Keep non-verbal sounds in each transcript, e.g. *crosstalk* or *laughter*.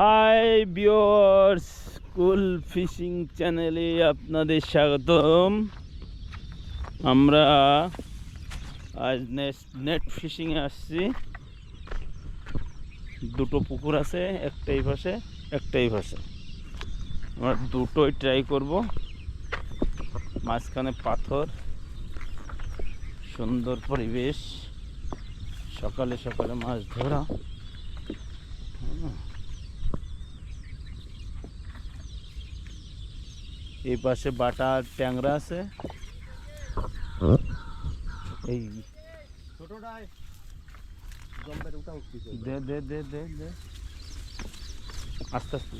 High বিয়র্স school fishing চ্যানেলে আপনাদের স্বাগতম। আমরা আজ নেট ফিশিংয়ে আসছি। দুটো পুকুর আছে, একটাই এই একটাই একটা এই আমরা দুটোই ট্রাই করব। মাঝখানে পাথর, সুন্দর পরিবেশ, সকালে সকালে মাছ ধরা হুম। এই পাশে বাটা ট্যাংরা আছে। এই উঠা উঠতেছে দে দে দে দে দে। আস্তে আস্তে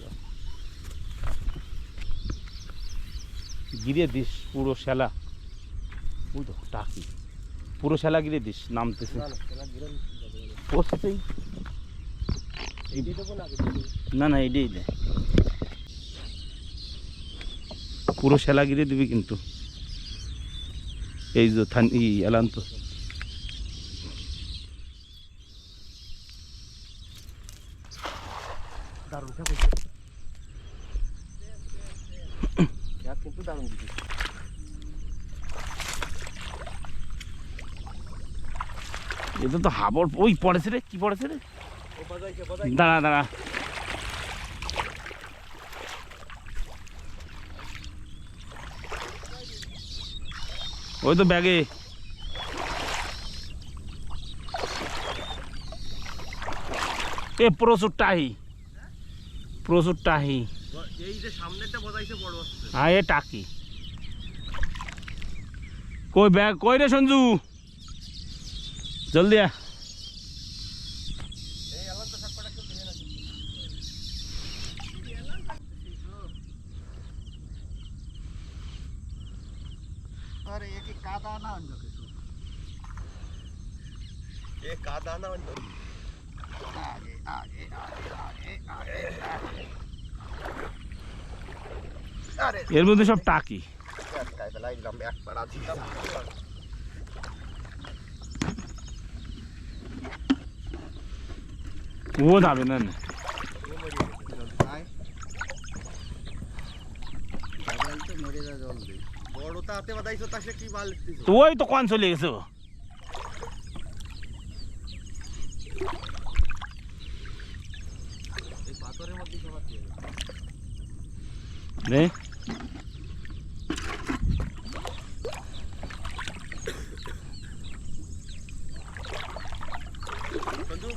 গিরে দিস পুরো শ্যালা ওই তো টাকি। পুরো শ্যালা গিরে দিস নামতেছে। না না এই এটাই দে। পুরো শ্যালা গিরে দিবি কিন্তু। এই যে থান এলান তো। এটা তো হাবর ওই পড়েছে রে, কি পড়েছে রে? দাঁড়া দাঁড়া। ওই তো ব্যাগে। এ প্রচুর টাহি। প্রচুর টাহি। হ্যাঁ এ টাকি। কই ব্যাগ কই রে সঞ্জু? জলদি আ এই আলান তো সব কটা কেউ কিনে না কাদা না এ কাদা না আগে আগে আগে আগে আগে আরে এর মধ্যে সব টাকি। টাকায় এক পাড়া দিলাম ও যাবে না না। হাতে বাদাইছো কি বাল লিখতেছো তো ওই তো কোন চলে গেছে। এই পাথরের মধ্যে সবার দিয়ে রে সঞ্জু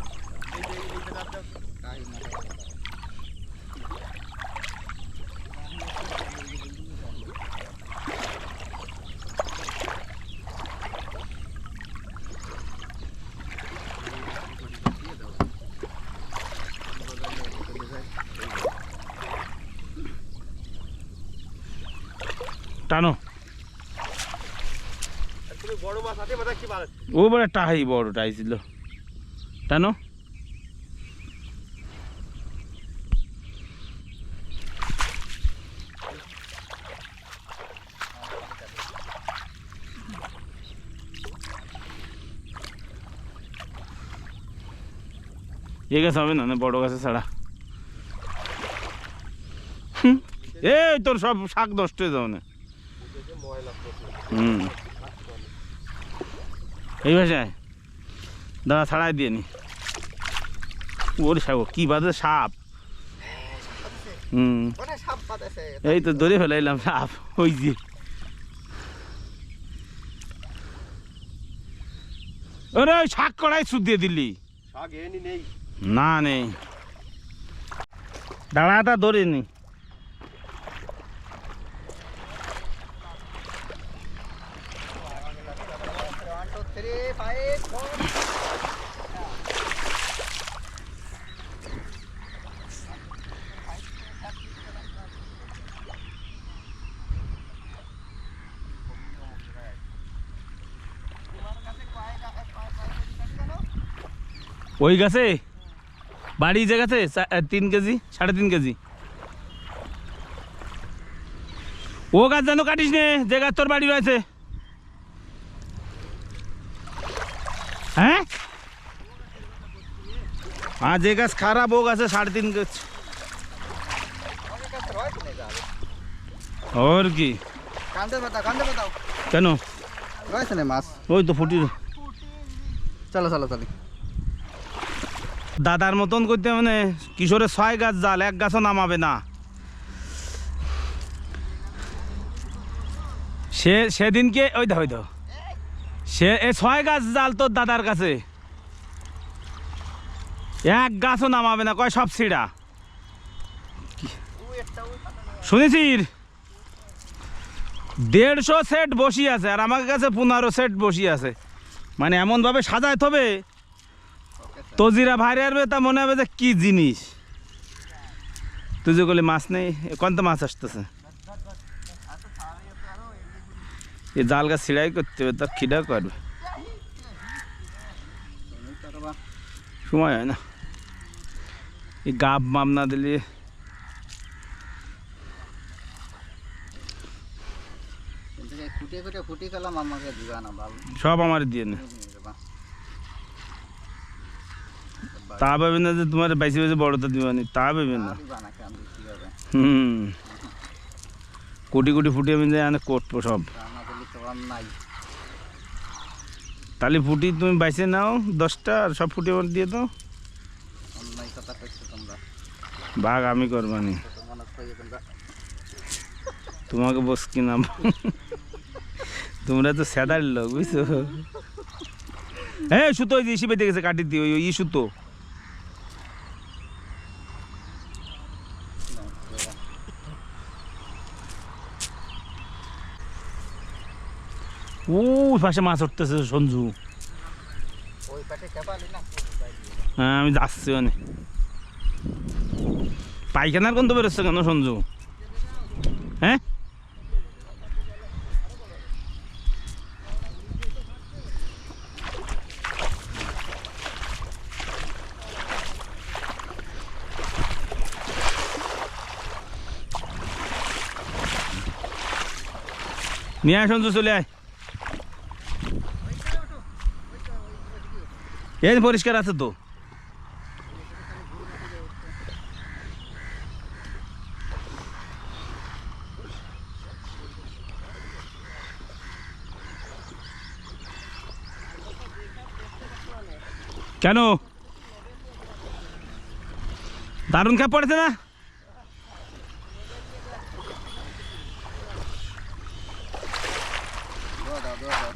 এই যে এই জায়গাটা কাই না টানো। ও বড় টাহাই বড় টাই ছিল টানো। এ গাছ হবে না বড় গাছে ছাড়া। এই তোর সব শাক নষ্ট হয়ে যাবে না। হুম। এই ভাষায় দাঁড়া ছাড়াই দিয়ে নি। ওর সাপ কি বাজে সাপ। হুম। এই তো ধরে ফেলাইলাম সাপ ওই যে। ওরে ওই শাক কড়াই সুদ দিয়ে দিলি। না নেই। দাঁড়াটা ধরে নি। থ্রি ফাইভ ফোর ওই গাছে? বাড়ি যে গাছে? তিন কেজি, সাড়ে তিন কেজি। ও গাছ যেন কাটিস নে, যে গাছ তোর বাড়ি রয়েছে। হ্যাঁ যে গাছ খারাপ ও গাছে সাড়ে তিন গাছ। আর কি? কেন? ওই তো ফুটি চলো চলো চলি। দাদার মতন করতে মানে কিশোরের ছয় গাছ জাল এক গাছও নামাবে না। সে সেদিনকে ওই দা ওই দা সে ছয় গাছ জাল তোর দাদার কাছে। এক গাছও নামাবে না, কয় সব ছিঁড়া। শুনেছিস? দেড়শো সেট বসি আছে, আর আমার কাছে পনেরো সেট বসি আছে। মানে এমনভাবে সাজায় তবে তজিরা ভাইরে আসবে তা মনে হবে যে কি জিনিস। তুই যে মাছ নেই কত মাছ আসতেছে? এই জাল গাছ ছিড়াই করতে হবে, তার খিদা করবে। সময় হয় না। এই গাব মাম না দিলে সব আমার দিয়ে নে। তা পাবে না যে তোমার বাইসে বাইসে বড়টা দিবানি তা পাবে না। হুম। কোটি কোটি ফুটি আমি যাই আনে কোটবো সব। তাহলে ফুটি তুমি বাইসে নাও দশটা আর সব ফুটি আমার দিয়ে দাও। ভাগ আমি করবানি তোমাকে বস কি নাম তোমরা তো স্যাদার লোক বুঝছ? হ্যাঁ সুতো ওই ইসি বেঁধে গেছে কাটি দিয়ে ওই সুতো। ও পাশে মাছ উঠতেছে সঞ্জু। হ্যাঁ আমি যাচ্ছি অনেক পায়খানার গন্ধ বেরোচ্ছে কেন, সঞ্জু? হ্যাঁ? নিয়ে আয় সঞ্জু, চলে আয়। এই পরিষ্কার আছে তো। কেন? দারুণ খাপ পড়েছে না? দোয়া দাও দোয়া দাও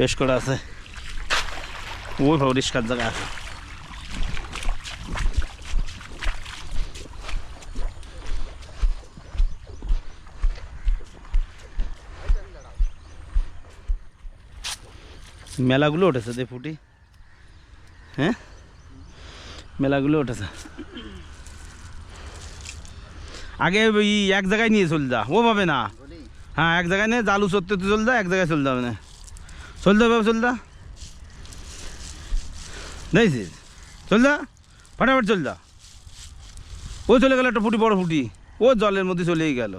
বেশ করে আছে। ওই পরিষ্কার জায়গা আছে। মেলাগুলো উঠেছে দে ফুটি। হ্যাঁ? মেলাগুলো উঠেছে। আগে ওই এক জায়গায় নিয়ে চল যা, ও পাবে না। হ্যাঁ এক জায়গায় নিয়ে জালু সত্যি চল যা, এক জায়গায় চল যাবে না চল যাবে চল যা। দেখছিস চল যা, ফাটাফাট চল যা। ও চলে গেল একটা ফুটি বড় ফুটি ও জলের মধ্যে চলেই গেল।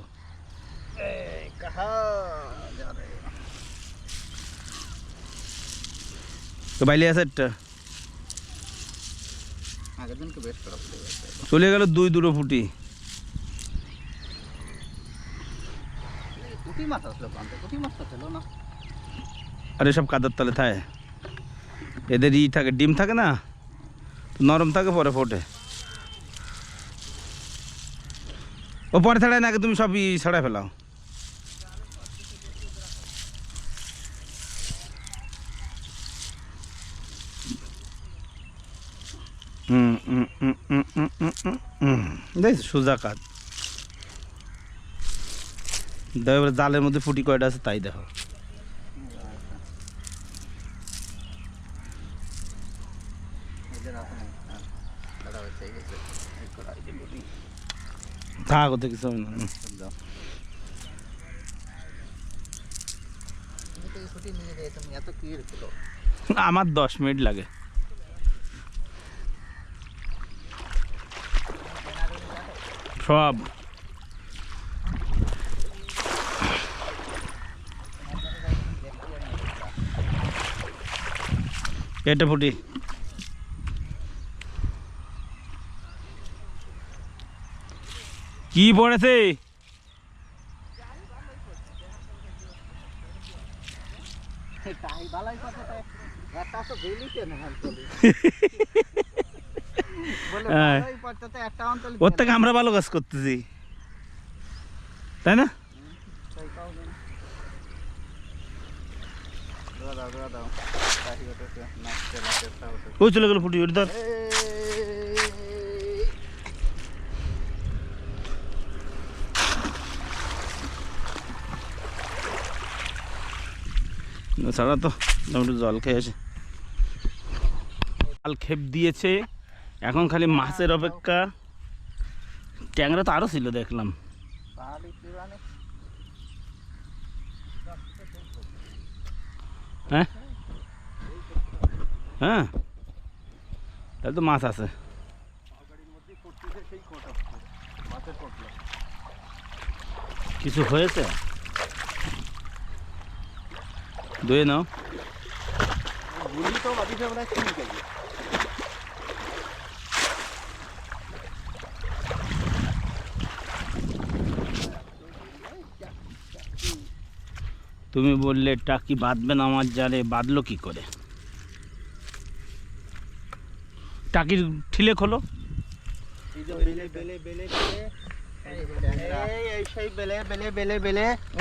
তো বাইলে আছে একটা আগের দিনকে বেশ খারাপ হয়ে গেছে চলে গেল দুই দুটো ফুটি। আরে সব না কাদার তলে থাকে। এদের ই থাকে ডিম থাকে না? নরম থাকে পরে ফোটে। ও পরে ছাড়ায় নাকি তুমি সব ই ছাড়াই ফেলাও? Mm, mm, mm, দেখ সোজা কাজ। দেখো এবার জালের মধ্যে ফুটি কয়টা আছে তাই দেখো। থাক ওতে কিছু আমার দশ মিনিট লাগে। সব। এটা ফুটি। কি পড়েছে? *laughs* হ্যাঁ। ভালোই পড়তে একটা অঞ্চলে ওর থেকে আমরা ভালো কাজ করতেছি। তাই না? তাই কাও না দোয়া দাও দোয়া দাও তাহি হতে নাচতে নাচতে হতে ওই চলে গেল ফুটি ওটি ধর। এই ছাড়া তো একটু জল খেয়ে আসে। জাল খেপ দিয়েছে। এখন খালি মাছের অপেক্ষা। ট্যাংরা তো আরও ছিল, দেখলাম। হ্যাঁ? হ্যাঁ? তাহলে তো মাছ আছে। কিছু হয়েছে? ধুয়ে নাও বাদি যাবে না ঠিক আছে তুমি বললে টাকি বাঁধবে না আমার জালে? বাঁধলো কি করে? টাকির ঠিলে খোলো।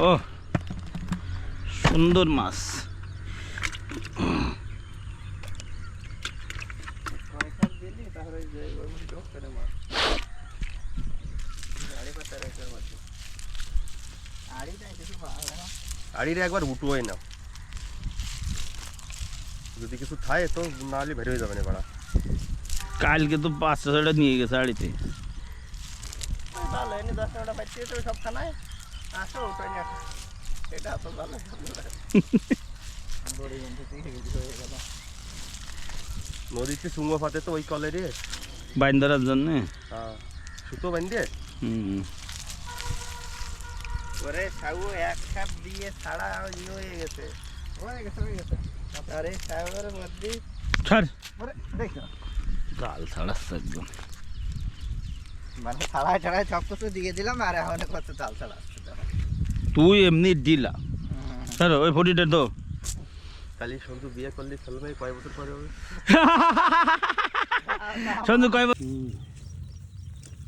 ও সুন্দর মাছ। আড়িটা কিছু পাওয়া না আড়িরে একবার উঠোই না যদি কিছু থাকে তো না হলে বের হয়ে যাবে না বাড়া কালকে তো পাঁচশো ছয়টা নিয়ে গেছে আড়িতে ভালো এনে দশ টাকাটা পাচ্ছি তো সব খানায় আসো ওটাই নিয়ে আসো। এটা তো ভালো। বড়ি বন্ধু থেকে হয়ে গেল নদীতে চুঙ্গো ফাতে তো ওই কলে রে বাইন ধরার জন্য? হ্যাঁ সুতো বান্ধে। হুম। ওরে সাউ এক কাপ দিয়ে ছাড়া ইয়ে হয়ে গেছে। হয়ে গেছে হয়ে গেছে। আরে সাউয়ের মধ্যে। ছাড়। ওরে দেখো। গাল একদম। মানে ছাড়াই ছাড়াই সব কিছু দিয়ে দিলাম আর এখন কত চাল ছাড়া তুই এমনি দিলা। স্যার ওই ফটিটা তো কালি সন্তু বিয়ে করলি ফেলবে কয় বছর পরে হবে? সঞ্জু কয় বল-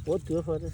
ও তুই পরে।